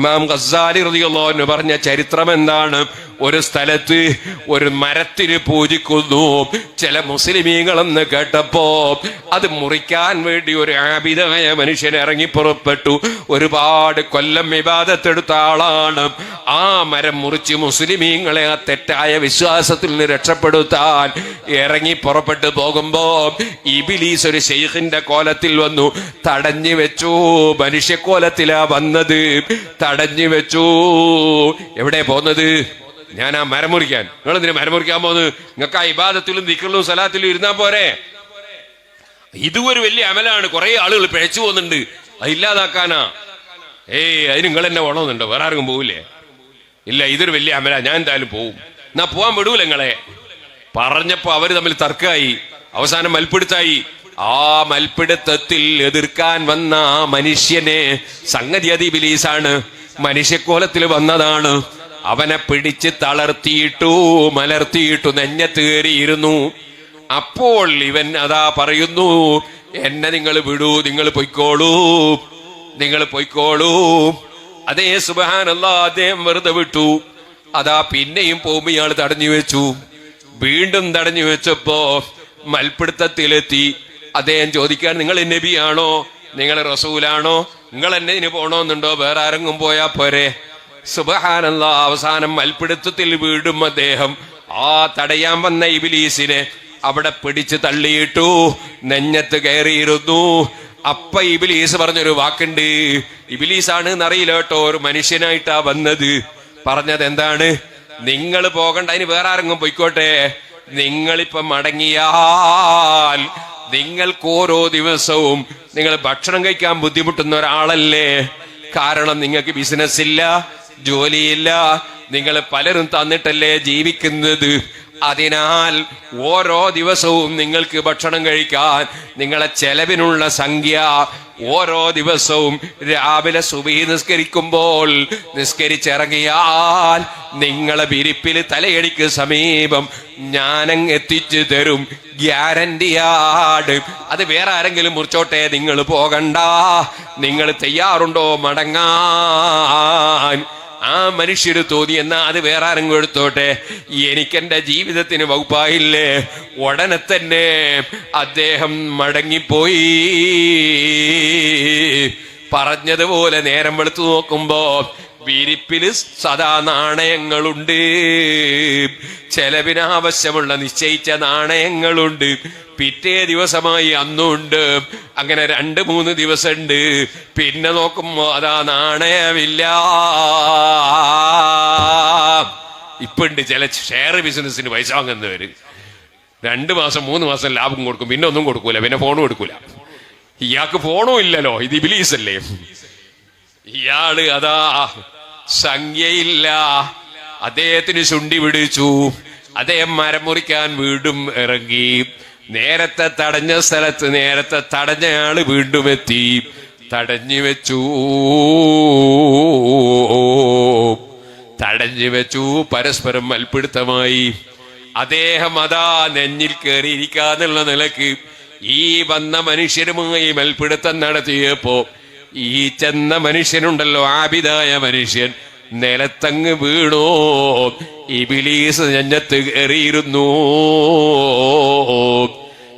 ഇമാം ഖസാലി റളിയല്ലാഹു പറഞ്ഞ ചരിത്രം എന്താണ്? ഒരു സ്ഥലത്ത് ഒരു മരത്തിന് പൂജിക്കുന്നു. ചില മുസ്ലിമീങ്ങളെന്ന് കേട്ടപ്പോ അത് മുറിക്കാൻ വേണ്ടി ഒരു ആബിദായ മനുഷ്യൻ ഇറങ്ങി പുറപ്പെട്ടു. ഒരുപാട് കൊല്ലം വിവാദത്തെടുത്ത ആളാണ്. ആ മരം മുറിച്ച് മുസ്ലിമീങ്ങളെ ആ തെറ്റായ വിശ്വാസത്തിൽ നിന്ന് രക്ഷപ്പെടുത്താൻ ഇറങ്ങി പുറപ്പെട്ടു പോകുമ്പോ ഇബിലീസ് ഒരു ഷെയ്ഖിന്റെ കോലത്തിൽ വന്നു. തടഞ്ഞു വെച്ചു. മനുഷ്യക്കോലത്തിലാ വന്നത്. തടഞ്ഞു വെച്ചു. എവിടെ പോന്നത്? ഞാൻ ആ മരം മുറിക്കാൻ. നിങ്ങൾ എന്തിനാ മരം മുറിക്കാൻ പോകുന്നത് നിങ്ങൾക്ക് ആ ഇബാദത്തിലും ദിക്കറിലും സലാത്തിലും ഇരുന്നാ പോരെ. ഇതും ഒരു വലിയ അമലാണ്. കുറെ ആളുകൾ പിഴച്ചു പോകുന്നുണ്ട്. അത് ഇല്ലാതാക്കാനാ. ഏയ് അതിന് നിങ്ങൾ എന്നെ ഓണമെന്നുണ്ടോ വേറെ ആർക്കും പോവില്ലേ? ഇല്ല ഇതൊരു വലിയ അമല. ഞാൻ എന്തായാലും പോവും. എന്നാ പോവാൻ വിടൂല നിങ്ങളെ. പറഞ്ഞപ്പോ അവർ തമ്മിൽ തർക്കമായി. അവസാനം മൽപ്പിടുത്തായി. ആ മൽപ്പിടുത്തത്തിൽ എതിർക്കാൻ വന്ന മനുഷ്യനെ സംഗതി അതി ബിലീസാണ്. മനുഷ്യക്കോലത്തിൽ വന്നതാണ്. അവനെ പിടിച്ച് തളർത്തിയിട്ടു മലർത്തിയിട്ടു നെഞ്ഞ തേറിയിരുന്നു. അപ്പോൾ ഇവൻ അതാ പറയുന്നു എന്നെ നിങ്ങൾ വിടൂ നിങ്ങൾ പൊയ്ക്കോളൂ നിങ്ങൾ പൊയ്ക്കോളൂ. അതേ സുബാനല്ല അദ്ദേഹം വെറുതെ വിട്ടു. അതാ പിന്നെയും പോകുമ്പോ ഇയാൾ തടഞ്ഞു വെച്ചു. വീണ്ടും തടഞ്ഞു വെച്ചപ്പോ മൽപിടുത്തത്തിലെത്തി അദ്ദേഹം ചോദിക്കാൻ നിങ്ങൾ നബിയാണോ? നിങ്ങൾ റസൂലാണോ? നിങ്ങൾ എന്നെ ഇനി പോണോന്നുണ്ടോ? വേറെ ആരെങ്കിലും പോയാ പോരെ. സുബഹാനല്ല അവസാനം മൽപ്പിടുത്തത്തിൽ വീടും അദ്ദേഹം. ആ തടയാൻ വന്ന ഇബിലീസിനെ അവിടെ പിടിച്ച് തള്ളിയിട്ടു നെഞ്ഞത്ത് കയറിയിരുന്നു. അപ്പ ഇബിലീസ് പറഞ്ഞൊരു വാക്കുണ്ട്. ഇബിലീസാണ് എന്നറിയില്ല കേട്ടോ ഒരു മനുഷ്യനായിട്ടാ വന്നത്. പറഞ്ഞത് എന്താണ്? നിങ്ങൾ പോകണ്ട അതിന് വേറെ ആരെങ്കിലും പോയിക്കോട്ടെ. നിങ്ങളിപ്പം മടങ്ങിയാൽ നിങ്ങൾക്ക് ഓരോ ദിവസവും നിങ്ങൾ ഭക്ഷണം കഴിക്കാൻ ബുദ്ധിമുട്ടുന്ന ഒരാളല്ലേ? കാരണം നിങ്ങൾക്ക് ബിസിനസ് ഇല്ല ജോലിയില്ല. നിങ്ങൾ പലരും തന്നിട്ടല്ലേ ജീവിക്കുന്നത്? അതിനാൽ ഓരോ ദിവസവും നിങ്ങൾക്ക് ഭക്ഷണം കഴിക്കാൻ നിങ്ങളെ ചെലവിനുള്ള സംഖ്യ ഓരോ ദിവസവും രാവിലെ സുബി നിസ്കരിക്കുമ്പോൾ നിസ്കരിച്ചിറങ്ങിയാൽ നിങ്ങളെ വിരിപ്പിൽ തലയടിക്ക് സമീപം ഞാനങ് എത്തിച്ചു തരും ഗ്യാരണ്ടിയാട് അത് വേറെ ആരെങ്കിലും മുറിച്ചോട്ടെ നിങ്ങൾ പോകണ്ട. നിങ്ങൾ തയ്യാറുണ്ടോ മടങ്ങാൻ? ആ മനുഷ്യര് തോന്നി എന്നാ അത് വേറെ ആരെങ്കിലും എടുത്തോട്ടെ? എനിക്കെന്റെ ജീവിതത്തിന് വകുപ്പായില്ലേ? ഉടനെ തന്നെ അദ്ദേഹം മടങ്ങിപ്പോയി. പറഞ്ഞതുപോലെ നേരം വെളുത്തു നോക്കുമ്പോ വിരിപ്പിൽ സദാ നാണയങ്ങളുണ്ട്. ചെലവിനാവശ്യമുള്ള നിശ്ചയിച്ച നാണയങ്ങളുണ്ട്. പിറ്റേ ദിവസമായി അന്നുണ്ട്. അങ്ങനെ രണ്ട് മൂന്ന് ദിവസമുണ്ട് പിന്നെ നോക്കുമ്പോ അതാ നാണയമില്ല. ഇപ്പൊ ഉണ്ട് ചില ഷെയർ ബിസിനസ്സിന് പൈസ വാങ്ങുന്നവര്. രണ്ട് മാസം മൂന്ന് മാസം ലാഭം കൊടുക്കും. പിന്നെ ഒന്നും കൊടുക്കൂല. പിന്നെ ഫോണും കൊടുക്കൂല ഇയാൾക്ക് ഫോണും ഇല്ലല്ലോ. ഇത് ഇബിലീസ് അല്ലേ ഇയാൾ അതാ സംഖ്യയില്ല. അദ്ദേഹത്തിന് ചുണ്ടി പിടിച്ചു. അദ്ദേഹം മരം മുറിക്കാൻ വീടും ഇറങ്ങി. നേരത്തെ തടഞ്ഞ സ്ഥലത്ത് നേരത്തെ തടഞ്ഞയാൾ വീണ്ടും എത്തി. തടഞ്ഞു വെച്ചു. തടഞ്ഞു വെച്ചു. പരസ്പരം മൽപ്പിടുത്തമായി അദ്ദേഹം അതാ നെഞ്ഞിൽ കയറിയിരിക്കാന്നുള്ള നിലയ്ക്ക് ഈ വന്ന മനുഷ്യരുമായി മൽപിടുത്തം നടത്തിയപ്പോ ഈ ചെന്ന മനുഷ്യനുണ്ടല്ലോ ആബിദായ മനുഷ്യൻ. നിലത്തങ്ങ് വീണോ. ഇബിലീസ് നെഞ്ഞത്ത് കയറിയിരുന്നു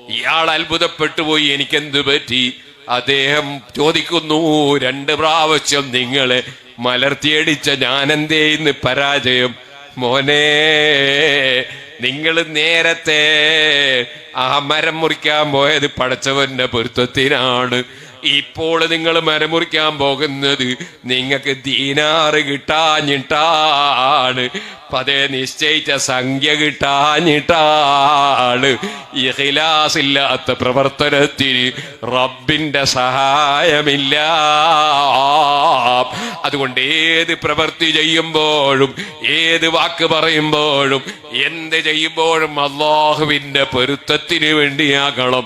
ഇയാൾ അത്ഭുതപ്പെട്ടു പോയി. എനിക്കെന്ത് പറ്റി? അദ്ദേഹം ചോദിക്കുന്നു രണ്ട് പ്രാവശ്യം നിങ്ങളെ മലർത്തിയടിച്ച ഞാനെന്തേ ഇന്ന് പരാജയം? മോനെ നിങ്ങൾ നേരത്തെ ആ മരം മുറിക്കാൻ പോയത് പടച്ചവന്റെ പൊരുത്തത്തിനാണ്. ഇപ്പോൾ നിങ്ങൾ മരമുറിക്കാൻ പോകുന്നത് നിങ്ങൾക്ക് ദീനാറ് കിട്ടാഞ്ഞിട്ടാണ്. പതേ നിശ്ചയിച്ച സംഖ്യ കിട്ടാഞ്ഞിട്ടാണ്. ഇഹിലാസില്ലാത്ത പ്രവർത്തനത്തിന് റബ്ബിന്റെ സഹായമില്ല. അതുകൊണ്ട് ഏത് പ്രവൃത്തി ചെയ്യുമ്പോഴും ഏത് വാക്ക് പറയുമ്പോഴും എന്ത് ചെയ്യുമ്പോഴും അള്ളാഹുവിന്റെ പൊരുത്തത്തിന് വേണ്ടിയാകണം.